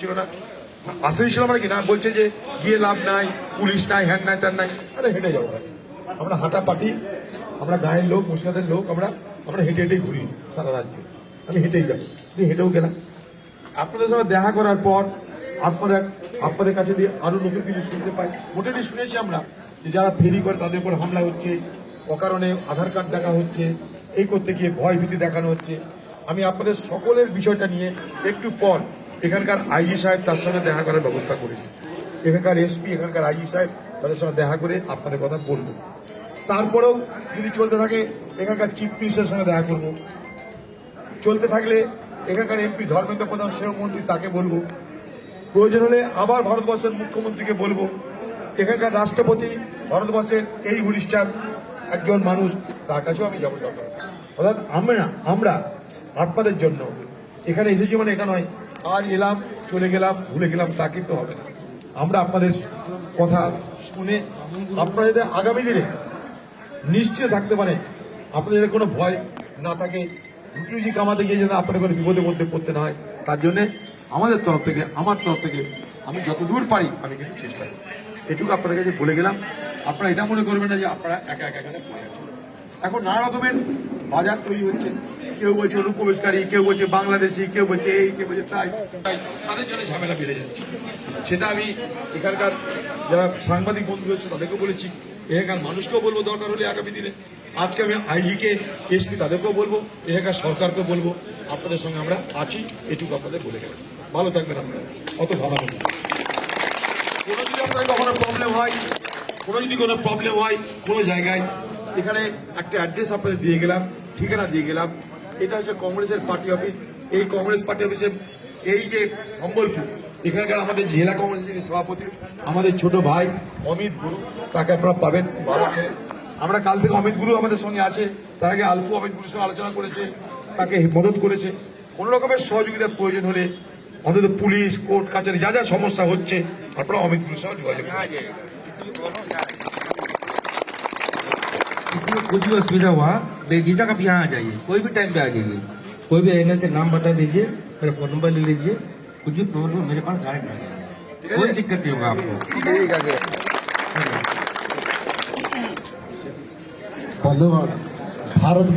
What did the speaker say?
ছিল না। আসেই ছিল মানে কি? না, বলছে যে গিয়ে লাভ নাই, পুলিশ নাই, হ্যান নাই তার নাই। আরে হেঁটে যাব আমরা হাঁটা পাটি আমরা গায়ের লোক মুর্শিদাদের লোক, আমরা আমরা হেঁটে হেঁটেই ঘুরি সারা রাজ্য আমি হেঁটেই যাব। দিয়ে হেঁটেও গেলাম। আপনাদের সঙ্গে দেখা করার পর আপনারা, আপনাদের কাছে দিয়ে আরও নতুন কিছু শুনতে পাই। মোটামুটি শুনেছি আমরা যে যারা ফেরি করে তাদের উপর হামলা হচ্ছে, অকারণে আধার কার্ড দেখা হচ্ছে, এই করতে গিয়ে ভয় ভীতি দেখানো হচ্ছে। আমি আপনাদের সকলের বিষয়টা নিয়ে একটু পর এখানকার আইজি সাহেব তার সঙ্গে দেখা করার ব্যবস্থা করেছি। এখানকার এসপি, এখানকার আইজি সাহেব তাদের সঙ্গে দেখা করে আপনাদের কথা বলব। তারপরেও যদি চলতে থাকে, এখানকার চিফ মিনিস্টারের সঙ্গে দেখা করব। চলতে থাকলে এখানকার এমপি ধর্মেন্দ্র প্রধান মন্ত্রী, তাকে বলব। প্রয়োজন হলে আবার ভারতবর্ষের মুখ্যমন্ত্রীকে বলব। এখানকার রাষ্ট্রপতি, ভারতবর্ষের এই উড়িষ্যার একজন মানুষ, তার কাছেও আমি যাব দরকার। অর্থাৎ আমরা আমরা আপনাদের জন্য। এখানে এসেছি মানে এটা নয় আর এলাম, চলে গেলাম, ভুলে গেলাম, তা কিন্তু হবে না। আমরা আপনাদের কথা শুনে আপনারা যাতে আগামী দিনে নিশ্চিত থাকতে পারেন আপনাদের কোনো ভয় না থাকে রুটি কামাতে গিয়ে যেন আপনাদের কোনো বিপদের মধ্যে পড়তে না হয়, তার জন্যে আমাদের তরফ থেকে, আমার তরফ থেকে আমি যত দূর পারি, আমি কিন্তু চেষ্টা করি। এটুকু আপনাদের কাছে বলে গেলাম। আপনারা এটা মনে করবেন না যে আপনারা একা একা এখানে এখন নানা রকমের বাজার তৈরি হচ্ছে। কেউ বলছে অনুপ্রবেশকারী, কেউ বলছে বাংলাদেশি, কেউ বলছে এই, কেউ বলছে তাই। তাদের জন্য ঝামেলা বেড়ে যাচ্ছে। সেটা আমি এখানকার যারা সাংবাদিক বন্ধু রয়েছে তাদেরকেও বলেছি। এখানকার মানুষকেও বলব দরকার হলে আগামী দিনে। আজকে আমি আইজিকে, এসপি তাদেরকেও বলব, এখানকার সরকারকেও বলব। আপনাদের সঙ্গে আমরা আছি, এটুকু আপনাদের বলে গেলাম। ভালো থাকবেন আপনারা। অত ভাবানো না। কোনো যদি আপনার কখনো প্রবলেম হয় কোনো যদি কোনো প্রবলেম হয়, কোনো জায়গায়। এখানে একটা অ্যাড্রেস আপনাদের দিয়ে গেলাম, ঠিকানা দিয়ে গেলাম। এটা হচ্ছে কংগ্রেসের পার্টি অফিস। এই কংগ্রেস পার্টি অফিসের এই যে সম্বলপুর, এখানকার আমাদের জেলা কংগ্রেসের যিনি সভাপতি, আমাদের ছোট ভাই অমিত গুরু, তাকে আপনারা পাবেন। আমরা কাল থেকে অমিত গুরু আমাদের সঙ্গে আছে। তার আগে আলফু অমিত গুরুর সঙ্গে আলোচনা করেছে, তাকে মদত করেছে। কোন রকমের সহযোগিতার প্রয়োজন হলে অন্তত পুলিশ, কোর্ট কাছারি যা যা সমস্যা হচ্ছে আপনারা অমিত গুরুর সঙ্গে যোগাযোগ इसमें कुछ भी असुविधा हुआ बेझिझक आप यहाँ आ जाइए कोई भी टाइम पे आ जाइए। कोई भी एन से नाम बता दीजिए मेरा फ़ोन नंबर ले लीजिए। कुछ भी प्रॉब्लम मेरे पास गाइड आ जाएगा कोई दिक्कत नहीं होगा आपको। धन्यवाद। भारत